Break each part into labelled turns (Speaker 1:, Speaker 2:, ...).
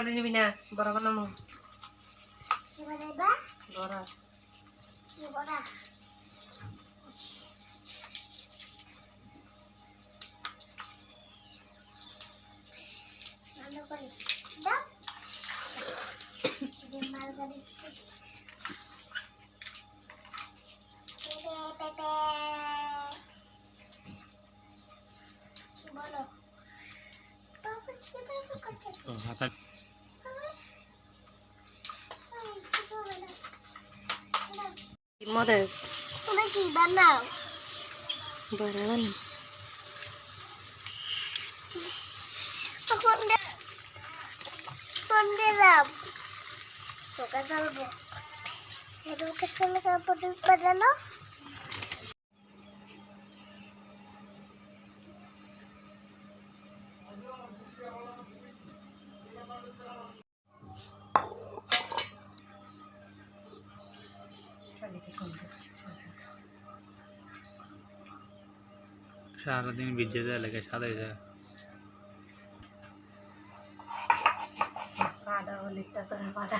Speaker 1: পাতালি নিবি না বড় বানামো বড়।
Speaker 2: কি বড়া ভালো
Speaker 1: মধ্যে
Speaker 2: তুমি কি বানাও?
Speaker 1: বড় বানাম
Speaker 2: তখন ফোন দিলাম তোকে চলবো তোকে চলে কাপড় বাজানো
Speaker 3: সারাদিন ভিজে দেওয়া লাগে সাদাই দেওয়া
Speaker 1: পাড়া হলিটা সঙ্গে পাড়া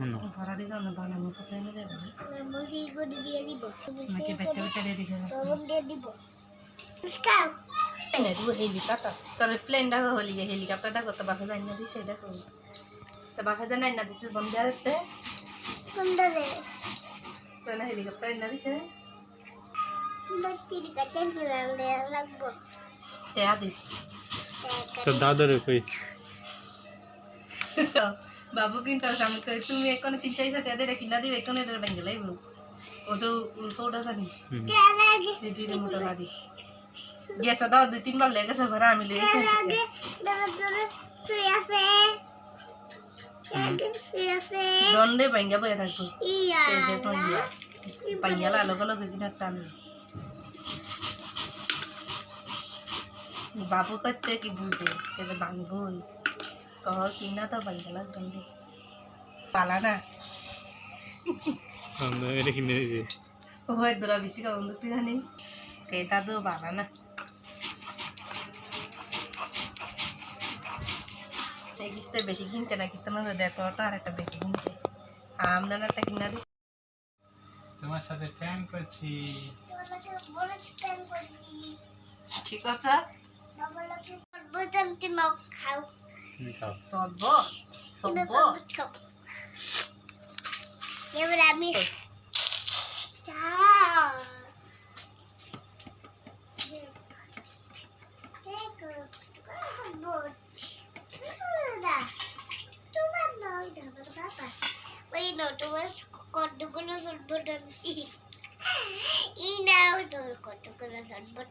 Speaker 2: আমি বসে গুলি দিয়ে দিব
Speaker 3: না শোনো
Speaker 1: Para di sana bana muka tanya deh.
Speaker 2: আমি বসে গুলি দিয়ে দিব
Speaker 1: Makin betul betul dia dia.
Speaker 2: লবণ দিয়ে দিব খাও
Speaker 1: Ini dua helikopter. Terus plane dah holi ya helikopter dah kota bahasa Indonesia di sana kau. Tapi bahasa Indonesia di sini bandar itu.
Speaker 2: কোনটা রে
Speaker 1: Karena helikopter Indonesia.
Speaker 2: বাতির কাছে চলে রাখব
Speaker 1: Ya habis.
Speaker 3: তো দাদারে কই
Speaker 1: బాబుకి తుమ్మి ఎక్కువ తించేసి అదే కిందది ఎక్కువ బెంగలే ఇప్పుడు వద్దు ఉడుకోవడం मोटा అది गैस सदा दो
Speaker 3: तीन
Speaker 2: बार
Speaker 1: लेके सफ़र आम्ही ले हम्म. दोन रे पैंग्या बघा थाकतो पैंग्याला
Speaker 2: अलग अलग घेऊन टाकतो आम्ही बाबू पत्ते की
Speaker 1: बूंदे ये तो बांगून
Speaker 2: ইয়া
Speaker 1: ইয়া টান বাবু করতে কি বুঝে এবার ভাঙবই কহ কিনা তো পাইয়ালা দণ্ডে পালা না
Speaker 3: আমরা এটা কিনে দিয়েছি
Speaker 1: ওই দোরা বেশি খাওয়া কি তো পালা না এই কিস্তে বেশি কিনছে না কিনতে না দেখো ওটা আর একটা বেশি কিনছে আমদান একটা কিনা
Speaker 3: তোমার সাথে প্ল্যান করছি
Speaker 1: ঠিক আছে
Speaker 2: শরবত এবার আমি কতগুলো শরবত
Speaker 3: আনছি নাও তোর
Speaker 2: কতগুলো শরবত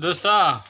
Speaker 2: दोस्तों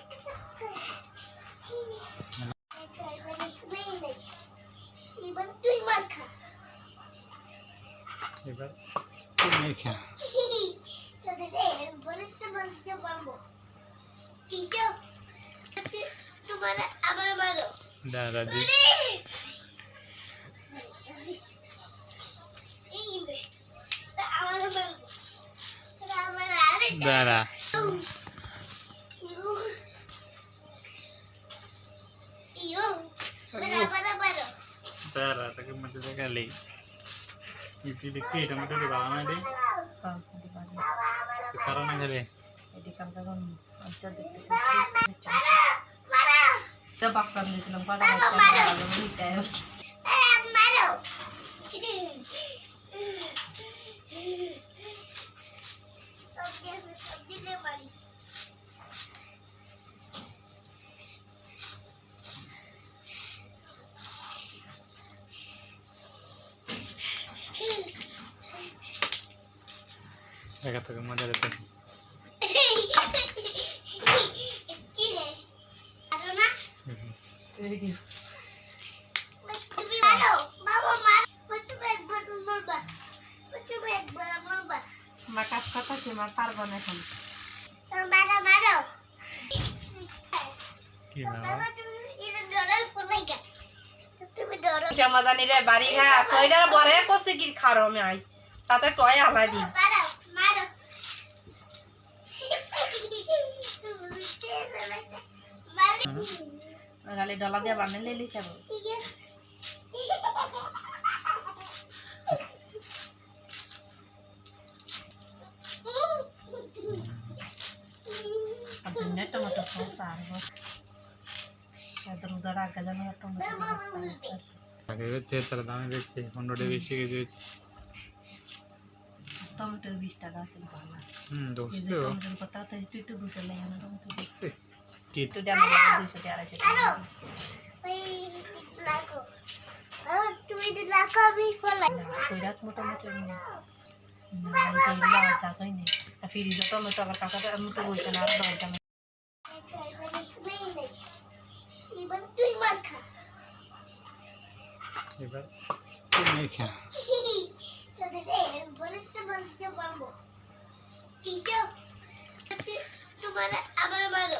Speaker 2: তুমি খা
Speaker 3: তোমার আবার মারো
Speaker 2: দি
Speaker 3: মারো
Speaker 2: দাদা তাকে মধ্যে দেখালি ইতি দেখি টমেটো দি বাবা না দি কারণ আছে
Speaker 1: এটি কাম কোন আচ্ছা দেখতে
Speaker 3: মারো
Speaker 1: তো পাঁচটা দিয়েছিলাম কটা বাচ্চা
Speaker 3: মারবা তুমি একবার মারবা
Speaker 1: মা কাজ কথা আছে? মা পারব না এখন।
Speaker 3: মারো মারো
Speaker 2: কি বাবা?
Speaker 1: বাড়ি ঘা সইডার বরে কষে কি খারো আমি আই। তাতে টয় আলাদি?
Speaker 3: মারো
Speaker 1: গালি ডলা দিয়ে বানিয়ে লেলি সব
Speaker 3: ঠিক আছে
Speaker 1: আপনি টমেটো সস আর রোজার আগে যেন টমেটো
Speaker 2: আগে হচ্ছে তার দামে বেশি পনেরোটা বেশি কেজি হচ্ছে
Speaker 1: টমেটোর বিশ টাকা আছে ভালো
Speaker 2: হুম
Speaker 1: এই যে
Speaker 2: দুশো
Speaker 1: টমেটোর কথা তো একটু একটু দুশো লেগে না টমেটো
Speaker 2: কি
Speaker 1: একটু জানা দুশো দিয়ে আড়াইশো টাকা
Speaker 3: ওই লাগো তুমি তো লাগো আমি
Speaker 1: টমেটো আবার টাকাটা আমি তো বলছে না আর দরকার
Speaker 3: এবার
Speaker 2: তুমি খা।
Speaker 3: তোমার আবার মারো।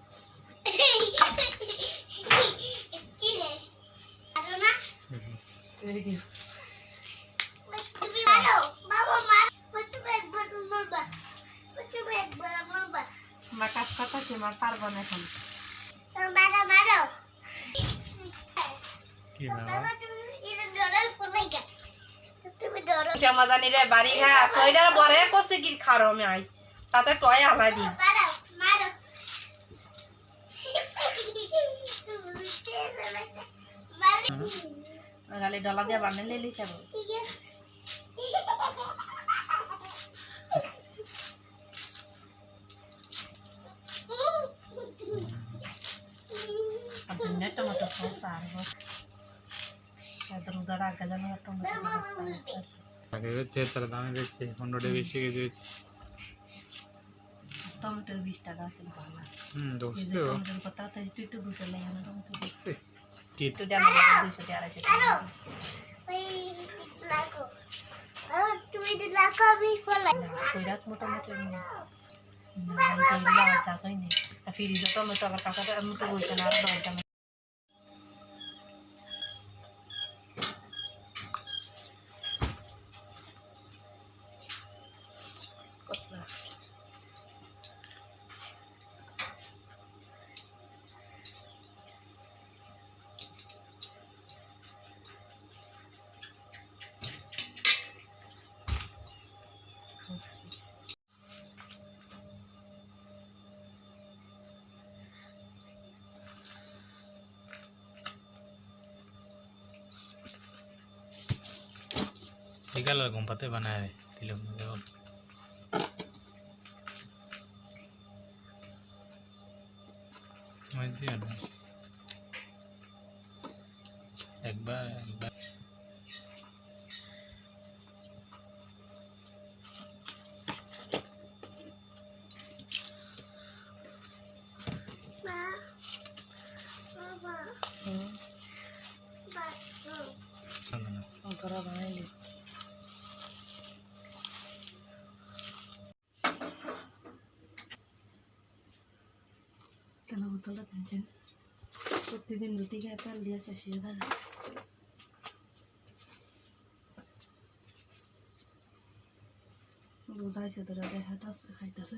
Speaker 2: ডরো।
Speaker 1: শ্যামা জানি রে বাড়ি ঘা সইডার বরে কষে কি খারো আমি আই। তাতে টয় আলাই দি গালি ডলা দিয়া বানে লেলি সব ಅದನ್ನೇ ಟೊಮೆಟೊ ಸಾರು ಅದ್ರ ಉಜಾಡ ಆಗಲ್ಲ ಟೊಮೆಟೊ
Speaker 3: আগে চেতার দামে দেখছি পনেরোটা বেশি কেজি হচ্ছে
Speaker 1: টমেটোর বিশ টাকা আছে ভালো
Speaker 3: হুম
Speaker 1: এই যে
Speaker 3: দোষও
Speaker 1: টমেটোর কথা তো একটু একটু দুশো লেগে না টমেটো
Speaker 3: কি
Speaker 1: একটু ডাল দুশো দিয়ে আড়াইশো টাকা
Speaker 2: ওই লাগো আর তুমি তো লাগো আমি ফলাই
Speaker 1: কইরাত মোটামুটি লস আগাই নেই ফ্রিজে টমেটো আবার টাকা টমেটো বলছে না আর
Speaker 2: Regala la
Speaker 1: compate banare, ti lo কিনছেন প্রতিদিন রুটি খেয়ে তেল দিয়ে শেষিয়ে থাকে বুঝাইছে তোরা দেখাটা খাইতেছে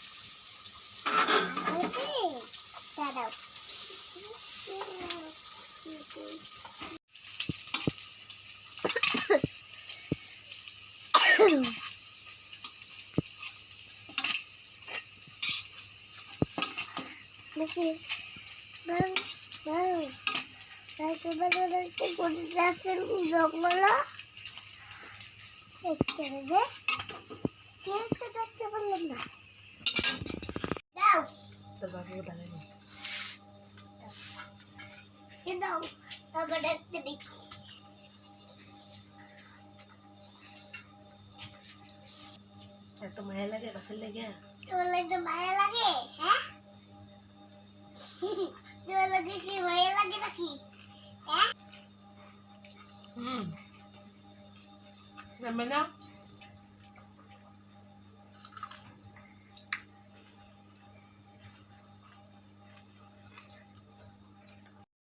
Speaker 2: দেখি বাং বাং তাইতো বাবা দেখতে কোটি গাছের জঙ্গল দেখতে হবে কে কে দেখতে পারলাম না দাও
Speaker 1: তো বাবু দাঁড়াই
Speaker 2: এ দাও তারপর দেখতে দেখি
Speaker 1: এত মায়া লাগে রাখের লেগে?
Speaker 2: তোমার মায়া লাগে হ্যাঁ? Dua lagi kembali lagi lagi.
Speaker 1: Ya. Hmm. Namanya?